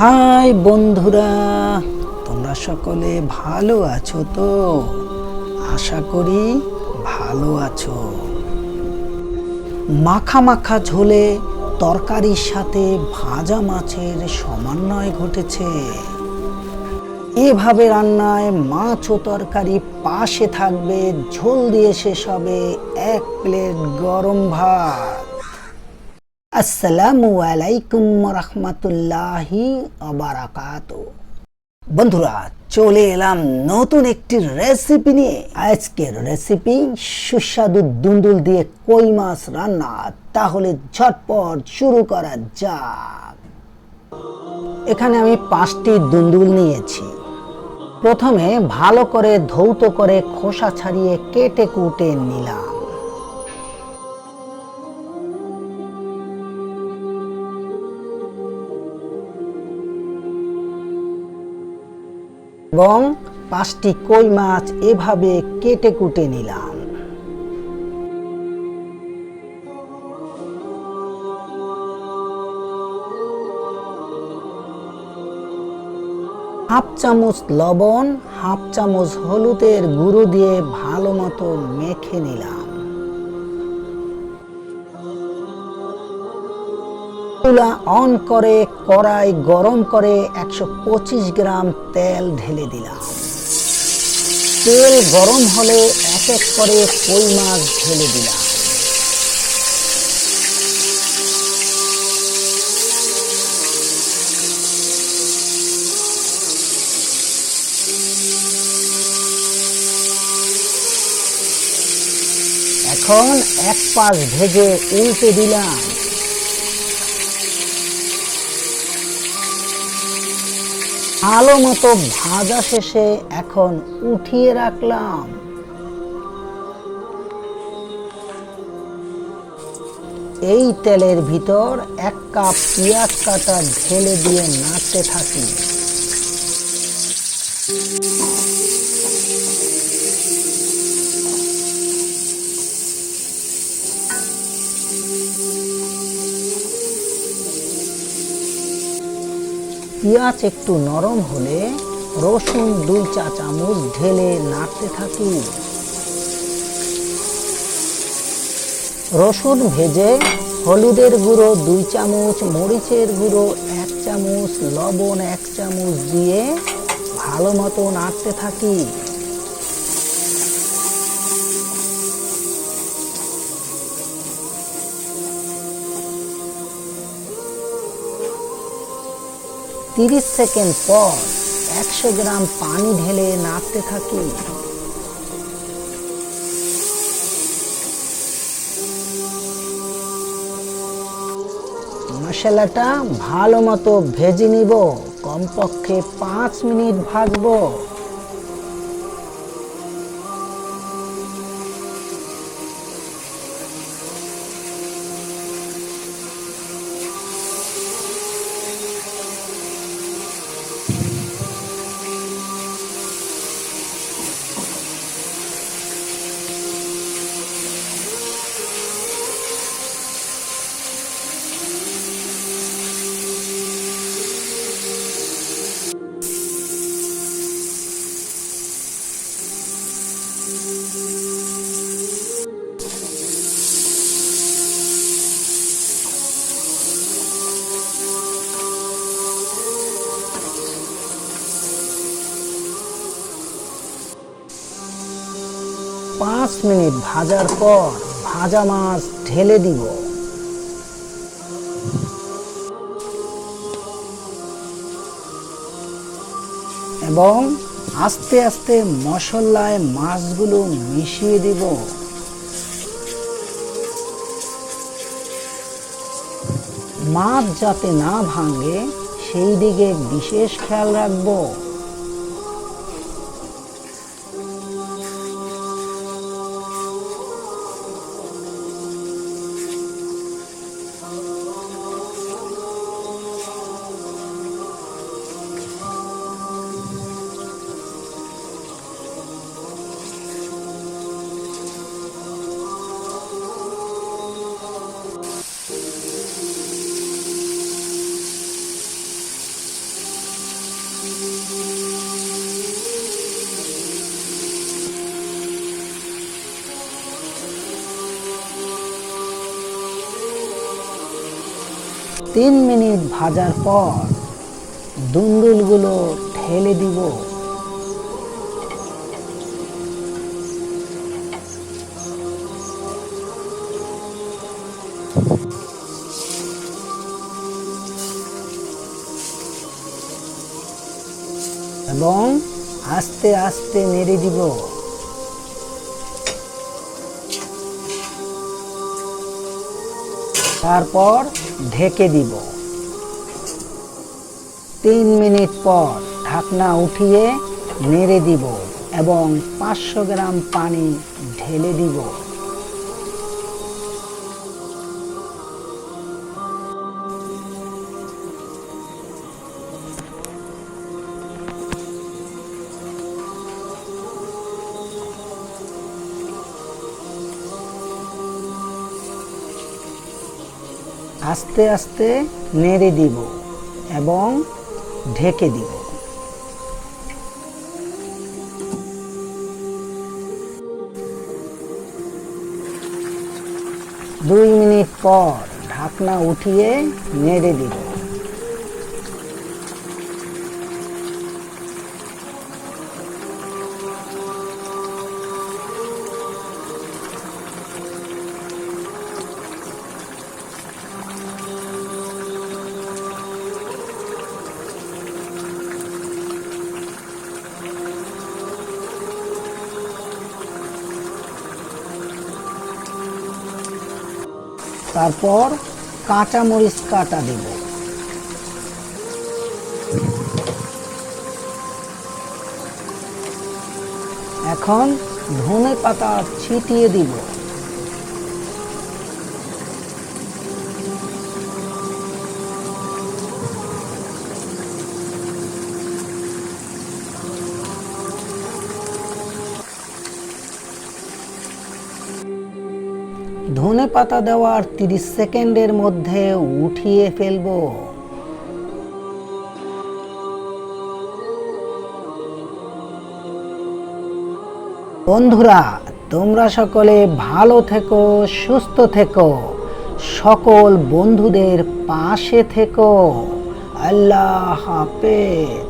High বন্ধুরা, তোমরা সকলে ভালো আছো তো? আশা করি ভালো আছো। মাখা মাখা ঝোলে তরকারির সাথে ভাজা মাছের সমন্বয় ঘটেছে। এভাবে রান্নায় মাছ ও তরকারি পাশে থাকবে, ঝোল দিয়ে শেষ হবে এক প্লেট গরম ভাত। আসসালামু আলাইকুম রহমতুল্লাহি আবারাকাত বন্ধুরা, চলে এলাম নতুন একটি রেসিপি নিয়ে। আজকের রেসিপি সুস্বাদু দুন্দুল দিয়ে কই মাছ রান্না। তাহলে ঝটপট শুরু করা যাক। এখানে আমি পাঁচটি দুন্দুল নিয়েছি। প্রথমে ভালো করে ধৌত করে খোসা ছাড়িয়ে কেটে কুটে নিলাম। এবং পাঁচটি কই মাছ এভাবে কেটে কুটে নিলাম। হাফ চামচ লবণ, হাফ চামচ হলুদের গুঁড়ো দিয়ে ভালো মতো মেখে নিলাম। চুলা অন করে, কড়াই গরম করে একশো পঁচিশ গ্রাম তেল ঢেলে দিলাম। তেল গরম হলে এক এক করে কই মাছ ঢেলে দিলাম। এখন এক পাশ ভেজে উল্টে দিলাম। আলো মতো ভাজা শেষে এখন উঠিয়ে রাখলাম। এই তেলের ভিতর এক কাপ পেঁয়াজ কাটা ঢেলে দিয়ে নাড়তে থাকি। পেঁয়াজ একটু নরম হলে রসুন দুই চা চামচ ঢেলে নাড়তে থাকি। রসুন ভেজে হলুদের গুঁড়ো দুই চামচ, মরিচের গুঁড়ো এক চামচ, লবণ এক চামচ দিয়ে ভালো মতো নাড়তে থাকি। তিরিশ সেকেন্ড পর একশো গ্রাম পানি ঢেলে নাড়তে থাকি। মশলাটা ভালো মতো ভেজে নিব, কমপক্ষে পাঁচ মিনিট ভাজবো। পাঁচ মিনিট ভাজার পর ভাজা মাছ ঢেলে দিব। এবং আস্তে আস্তে মশলায় মাছগুলো মিশিয়ে দিব। মাছ যাতে না ভাঙে, সেই দিকে বিশেষ খেয়াল রাখব। তিন মিনিট ভাজার পর দুন্দুলগুলো ঢেলে দিব। এবং আস্তে আস্তে নেড়ে দিব। তারপর ঢেকে দিব। তিন মিনিট পর ঢাকনা উঠিয়ে নেড়ে দিব এবং পাঁচশো গ্রাম পানি ঢেলে দিব। আস্তে আস্তে নেড়ে দিব এবং ঢেকে দিব। দুই মিনিট পর ঢাকনা উঠিয়ে নেড়ে দিব। তারপর কাঁচা মরিচ কাটা দেব। এখন ধনে পাতা ছিটিয়ে দিব। ধনে পাতা দেওয়ার 30 সেকেন্ডের মধ্যে উঠিয়ে ফেলব। বন্ধুরা, তোমরা সকলে ভালো থেকো, সুস্থ থেকো, সকল বন্ধুদের পাশে থেকো। আল্লাহ হাফেজ।